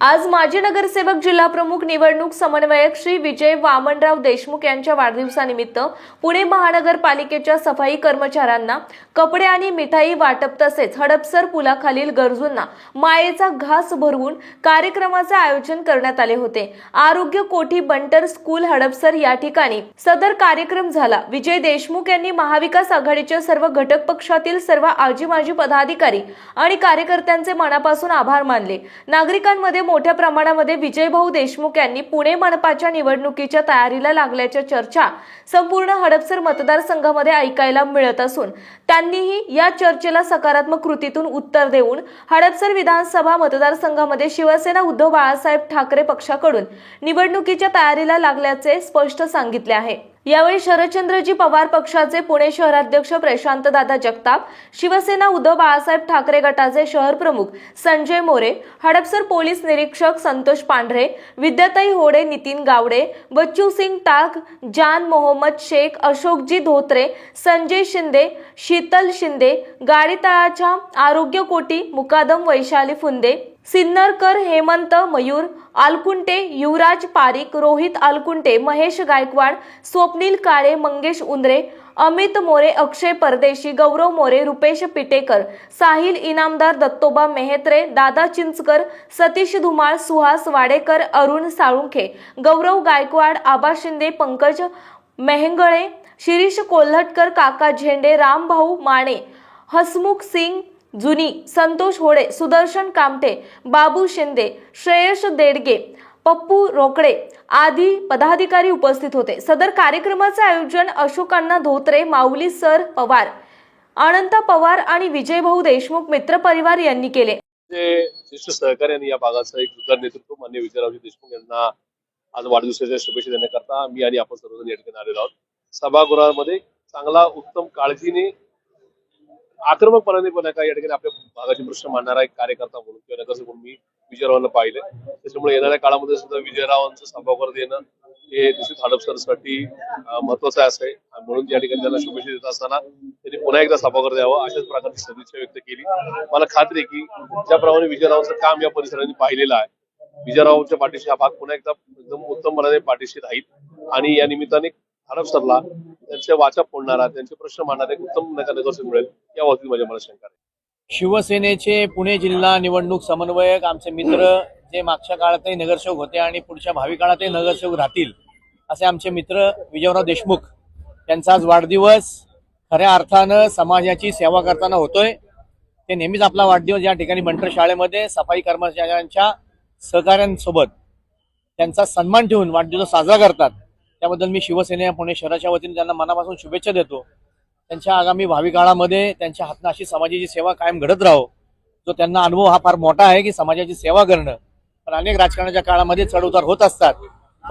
आज माजी नगरसेवक जिल्हा प्रमुख निवडणूक समन्वयक श्री विजय वामनराव देशमुख यांच्या वाढदिवसानिमित्त पुणे महानगरपालिकेच्या सफाई कर्मचाऱ्यांना कपडे आणि मिठाई वाटप तसेच हडपसर पुलाखालील गरजूंना मायेचा घास भरवून कार्यक्रमाचे आयोजन करण्यात आले होते. आरोग्य कोठी बंटर स्कूल हडपसर या ठिकाणी सदर कार्यक्रम झाला. विजय देशमुख यांनी महाविकास आघाडीच्या सर्व घटक पक्षातील सर्व आजी माजी पदाधिकारी आणि कार्यकर्त्यांचे मनापासून आभार मानले. नागरिकांमध्ये मोठ्या प्रमाणामध्ये विजयभाऊ देशमुख यांनी पुणे मनपाच्या निवडणुकीच्या तयारीला लागल्याच्या चर्चा संपूर्ण हडपसर मतदारसंघामध्ये ऐकायला मिळत असून त्यांनीही या चर्चेला सकारात्मक कृतीतून उत्तर देऊन हडपसर विधानसभा मतदारसंघामध्ये शिवसेना उद्धव बाळासाहेब ठाकरे पक्षाकडून निवडणुकीच्या तयारीला लागल्याचे स्पष्ट सांगितले आहे. यावेळी शरदचंद्रजी पवार पक्षाचे पुणे शहराध्यक्ष प्रशांतदादा जगताप शिवसेना उद्धव बाळासाहेब ठाकरे गटाचे शहर प्रमुख संजय मोरे हडपसर पोलीस निरीक्षक संतोष पांढरे विद्याताई होडे नितीन गावडे बच्चू सिंग टाक जान मोहम्मद शेख अशोकजी धोत्रे संजय शिंदे शीतल शिंदे गाडीतळाच्या आरोग्य कोटी मुकादम वैशाली फुंदे सिन्नरकर हेमंत मयूर आलकुंटे युवराज पारिक रोहित आलकुंटे महेश गायकवाड स्वप्नील काळे मंगेश उंद्रे अमित मोरे अक्षय परदेशी गौरव मोरे रुपेश पिटेकर साहिल इनामदार दत्तोबा मेहत्रे दादा चिंचकर सतीश धुमाळ सुहास वाडेकर अरुण साळुंखे गौरव गायकवाड आबा शिंदे पंकज मेहंगळे शिरीष कोल्हटकर काका झेंडे रामभाऊ माने हसमुख सिंग जुनी संतोष होडे सुदर्शन कामटे बाबू शिंदे श्रेयश देडगे पप्पू रोकडे आदी पदाधिकारी उपस्थित होते. सदर कार्यक्रमाचे आयोजन अशोकांना धोत्रे माऊली सर पवार अनंत पवार आणि विजयभाऊ देशमुख मित्र परिवार यांनी केले. ज्येष्ठ सहकारी या भागाचं एक सुधार नेतृत्व मान्य विजयरावजी देशमुख यांना आज वाढदिवसाच्या शुभेच्छा देण्याकरता मी आणि आपण सर्वजण या ठिकाणी आलेलो आहोत. सभागृहामध्ये चांगला उत्तम काळजीने आक्रमकपणाने पण एका या ठिकाणी आपल्या भागाचे प्रश्न मांडणारा एक कार्यकर्ता म्हणून किंवा नगरसेवक म्हणून मी विजयरावांना पाहिले. त्याच्यामुळे येणाऱ्या काळामध्ये सुद्धा विजयरावांचं सभागृह देणं हे दुसरी हडपसरसाठी महत्वाचं आहे असं आहे. म्हणून या ठिकाणी त्यांना शुभेच्छा देत असताना त्यांनी पुन्हा एकदा सभागृह द्यावं अशाच प्रकारची सदिच्छा व्यक्त केली. मला खात्री आहे की ज्याप्रमाणे विजयरावांचं काम या परिसराने पाहिलेलं आहे. विजयरावांच्या पाठीशी हा भाग पुन्हा एकदा एकदम उत्तमपणाने पाठीशी राहील. आणि या निमित्ताने हडपसरला त्यांचे वाचा फोडणारा त्यांचे प्रश्न मांडणारा एक उत्तम नका नगरसेवक मिळेल या बाबतीत माझ्या मला शंका आहे. शिवसेनेचे पुणे जिल्हा निवडणूक समन्वयक आमचे मित्र जे मागच्या काळातही नगरसेवक होते आणि पुढच्या भावी काळातही नगरसेवक राहतील असे आमचे मित्र विजयराव देशमुख यांचा आज वाढदिवस खऱ्या अर्थानं समाजाची सेवा करताना होतोय. ते नेहमीच आपला वाढदिवस या ठिकाणी मंटर शाळेमध्ये सफाई कर्मचाऱ्यांच्या सहकाऱ्यांसोबत त्यांचा सन्मान ठेवून वाढदिवस साजरा करतात. त्याबद्दल मी शिवसेना पुणे शहराच्या वतीने त्यांना मनापासून शुभेच्छा देतो. त्यांच्या आगामी भावी काळामध्ये त्यांच्या हातनं अशी समाजाची सेवा कायम घडत राहो. जो त्यांना अनुभव हा फार मोठा आहे की समाजाची सेवा करणं. पण अनेक राजकारणाच्या काळामध्ये चढउतार होत असतात.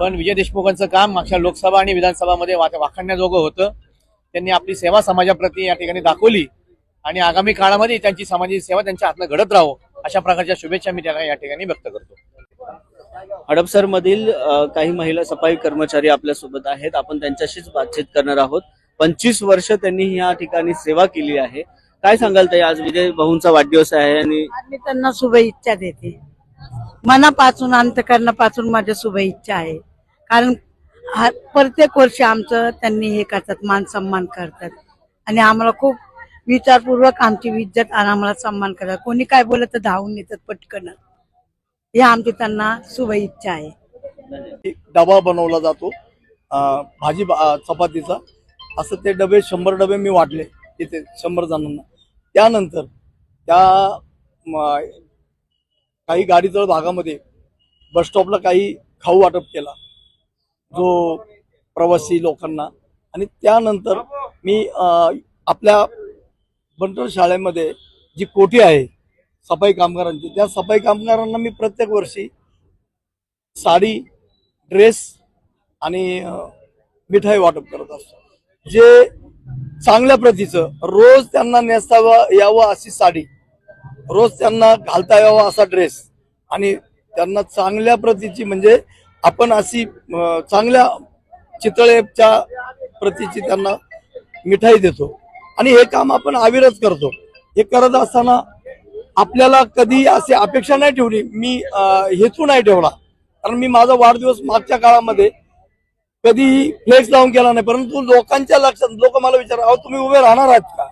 पण विजय देशमुखांचं काम मागच्या लोकसभा आणि विधानसभामध्ये वा- वाखाणण्याजोगं होतं. त्यांनी आपली सेवा समाजाप्रती या ठिकाणी दाखवली. आणि आगामी काळामध्ये त्यांची समाजाची सेवा त्यांच्या हातनं घडत राहो अशा प्रकारच्या शुभेच्छा मी त्यांना या ठिकाणी व्यक्त करतो. हडपसर मधील काही महिला सफाई कर्मचारी आपल्यासोबत आहेत. आपण त्यांच्याशीच बातचीत करणार आहोत. पंचवीस वर्ष त्यांनी या ठिकाणी सेवा केली आहे. काय सांगाल ताई? आज विजय भाऊंचा वाढदिवस आहे आणि मी त्यांना शुभेच्छा देते. मनापासून अंतकरणापासून माझ्या शुभेच्छा आहे. कारण प्रत्येक वर्षी आमचं त्यांनी हे करतात मान सन्मान करतात. आणि आम्हाला खूप विचारपूर्वक आमची इज्जत आणि आम्हाला सन्मान करतात. कोणी काय बोलत तर धावून येतात पटकन. हे आमची त्यांना शुभेच्छा आहे. डबा बनवला जातो. भाजी चपातीचा. असं ते डबे शंभर डबे मी वाटले तिथे शंभर जणांना. त्यानंतर त्या काही गाडीजळ भागामध्ये बस स्टॉपला काही खाऊ वाटप केला. जो प्रवासी लोकांना. आणि त्यानंतर मी आपल्या बंटर शाळेमध्ये जी कोठी आहे सफाई कामगारांची. त्या सफाई कामगारांना मी प्रत्येक वर्षी साडी ड्रेस आणि मिठाई वाटप करत असतो. जे चांगल्या प्रतीचं रोज त्यांना नेसावं यावं अशी साडी रोज त्यांना घालता यावा असा ड्रेस आणि त्यांना चांगल्या प्रतीची म्हणजे आपण अशी चांगल्या चितळेच्या प्रतीची त्यांना मिठाई देतो. आणि हे काम आपण आविरच करतो. हे करत असताना आपल्याला कधी अशी अपेक्षा नाही ठेवली. मी हेतू नाही ठेवला. कारण मी माझा वाढदिवस मागच्या काळामध्ये कधीही फ्लेक्स लावून केला नाही. परंतु लोकांच्या लक्षात लोक मला विचार अहो तुम्ही उभे राहणार आहात का?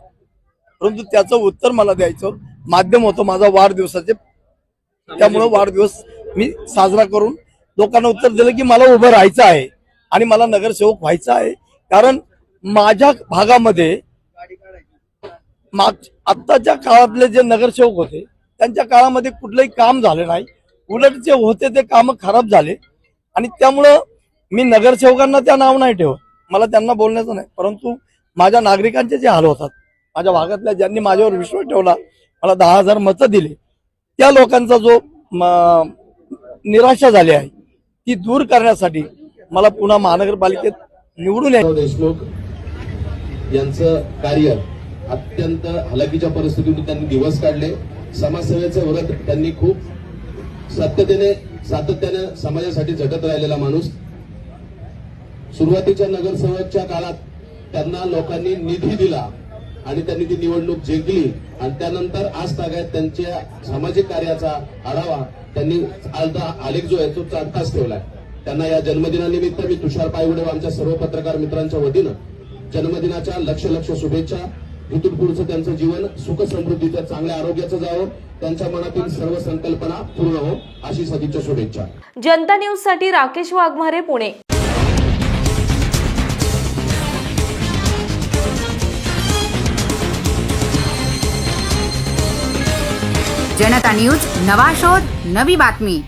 परंतु त्याचं उत्तर मला द्यायचं माध्यम होतं माझा वाढदिवसाचे. त्यामुळं वाढदिवस मी साजरा करून लोकांना उत्तर दिलं की मला उभं राहायचं आहे आणि मला नगरसेवक व्हायचं आहे. कारण माझ्या भागामध्ये माग आत्ताच्या काळातले जे नगरसेवक होते त्यांच्या काळामध्ये कुठलंही काम झालं नाही. उलट जे होते ते काम खराब झाले. आणि त्यामुळं मी नगरसेवकांना त्या नाव नाही ठेवत. मला त्यांना बोलण्याचं नाही. परंतु माझ्या नागरिकांचे जे हाल होतात माझ्या भागातल्या ज्यांनी माझ्यावर विश्वास ठेवला मला दहा हजार मतं दिली त्या लोकांचा जो निराशा झाली आहे ती दूर करण्यासाठी मला पुन्हा महानगरपालिकेत निवडून देशमुख यांचं कार्य अत्यंत हलाखीच्या परिस्थितीतून त्यांनी दिवस काढले. समाजसेवेचं व्रत त्यांनी खूप सत्यतेने सातत्याने समाजासाठी झटत राहिलेला माणूस. सुरुवातीच्या नगरसेवकच्या काळात त्यांना लोकांनी निधी दिला आणि त्यांनी ती निवडणूक जिंकली. आणि त्यानंतर आज तागायत त्यांच्या सामाजिक कार्याचा आढावा त्यांनी आलता आलेख जो आहे तो चांगलाच ठेवलाय. त्यांना या जन्मदिनानिमित्त मी तुषार पायगुडे आमच्या सर्व पत्रकार मित्रांच्या वतीनं जन्मदिनाच्या लक्ष लक्ष शुभेच्छा इथून पुढचं त्यांचं जीवन सुख समृद्धीचं चांगल्या आरोग्याचं जावं त्यांच्या मनातील सर्व संकल्पना पूर्ण हो अशी सदिच्छा शुभेच्छा. जनता न्यूजसाठी राकेश वाघमारे पुणे. जनता न्यूज नवा शोध नवी बातमी.